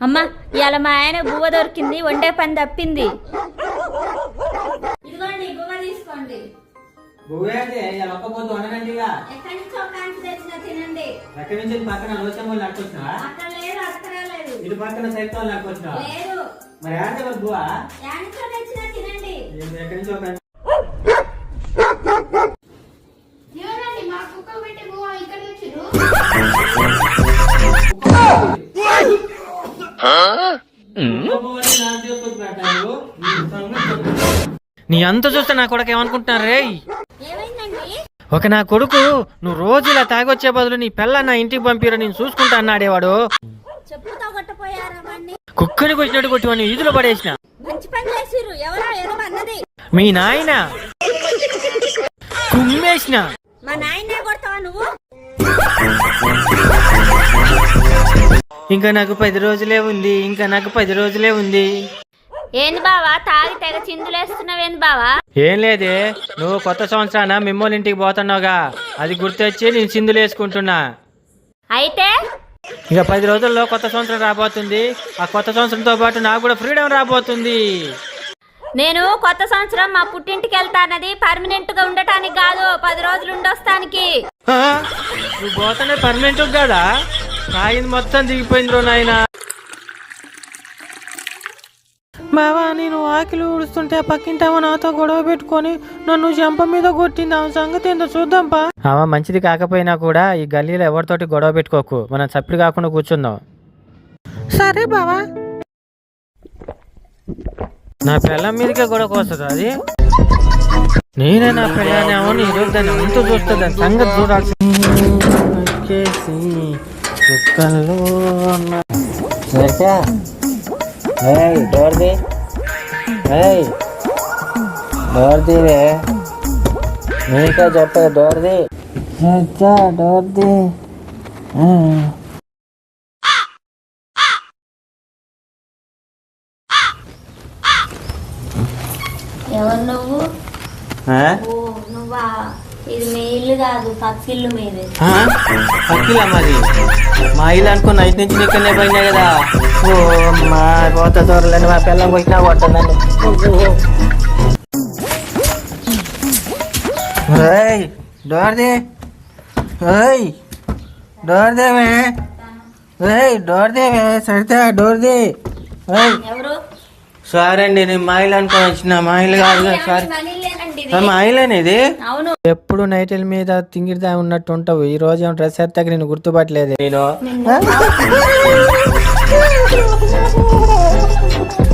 అమ్మ ఇవాళ మా ఆయన బువ్వ దొరికింది వండే పని తప్పింది. ఇదిగోండి బువ్వ తీసుకోండి. నువ్వేంటి ఇలా ఒక్క పొద్దు వండనండిగా ఎక్కడి నుంచో కాంచి తెచ్చిన తినండి. ఎక్కడి నుంచి? పక్కన లోచమ్మలు నడుకొచ్చినావా? అక్కడ లేదు అక్కడ లేదు ఇటు పక్కన సైతం నడుకొచ్చినావా? లేదు మరి ఏంటి మరి బువ్వా? యానిచో తెచ్చినా తినండి. నేను ఎక్కడి నుంచో ఒక- నీ చెప్తా. నీ అంత చూస్తే నా కొడుకు ఏమనుకుంటున్నారు రే ఒక నా కొడుకు నువ్వు రోజు ఇలా తాగొచ్చే బదులు నీ పిల్ల నా ఇంటికి పంపిరా నేను చూసుకుంటా అన్నాడేవాడు కుక్కని కొట్టినట్టు కొట్టి వాడిని ఈదులో పడేసిన? మీ నాయన? కుమ్మేసిన? మా నాయనే కొడతావా నువ్వు? ఇంకా నాకు పది రోజులే ఉంది ఇంకా నాకు పది రోజులే ఉంది. ఏంది బావా తాగి తెగ చిందులేస్తున్నావేంది బావా? ఏం లేదే నువ్వు కొత్త సంవత్సరాన మిమ్మల్ని ఇంటికి పోతున్నావుగా. అది గుర్తొచ్చి నేను సింధులు వేసుకుంటున్నా. అయితే? ఇక పది రోజుల్లో కొత్త సంవత్సరం రాబోతుంది. ఆ కొత్త సంవత్సరంతో పాటు నాకు కూడా ఫ్రీడమ్ రాబోతుంది. నేను కొత్త సంవత్సరం మా పుట్టింటికి వెళ్తానది పర్మనెంట్గా ఉండటానికి కాదు పది రోజులు ఉండొస్తానికి? నువ్వు పోతానే పర్మనెంట్ కాదా తాగింది మొత్తం దిగిపోయింది రో నాయన. బావా నేను ఆకిలి ఊడుస్తుంటే పక్కింటావా నాతో గొడవ పెట్టుకొని నన్ను చెంప మీద కొట్టింది. ఆమె సంగతి ఏందో చూద్దాంపా ఆమె మంచిది కాకపోయినా కూడా ఈ గల్లీలో ఎవరితోటి గొడవ పెట్టుకోకు. మనం చప్పుడు కాకుండా కూర్చుందాం. సరే బావా. నా పిల్లం మీదకే గొడవకు వస్తుంది అది? నేనే నా ప్రయాణం ఈ రోజు దాన్ని అంత చూస్తా దాని సంగతి చూడాల్సి వచ్చేసి కుక్కల్లో ఉన్న- సరిగ్గా? ఏయ్, డోర్ తీ. ఏయ్, డోర్ తీవే నీకే చెప్పే డోర్ తీ. అచ్చా, డోర్ తీ. ఆ. ఎవరు నువ్వు నువ్వా ఇది మీ ఇల్లు కాదు పక్కిల్లు మీది. ఆ? పక్కిలా మరి? మా ఇల్లు అనుకో నైట్ నుంచి నీకనే పోయినా కదా. ఓ మా పోత దూరలేని మా పిల్లం కొట్టినా కొట్టదండి. ఏయ్ డోర్ దే ఏయ్ డోర్ దేవే ఏయ్ డోర్ దేవే సరితే డోర్ దే ఏయ్. ఎవరు? సారీ అండి నేను మాయిల్ అనుకుని వచ్చిన మాయిల్ కాదు సారీ మాయిలేని అనేది ఎప్పుడు నైటిల్ మీద తింగిరిదా ఉన్నట్టు ఉంటావు. ఈ రోజు ఏమో డ్రెస్ ఎత్తాక నేను గుర్తుపట్టలేదు. నేను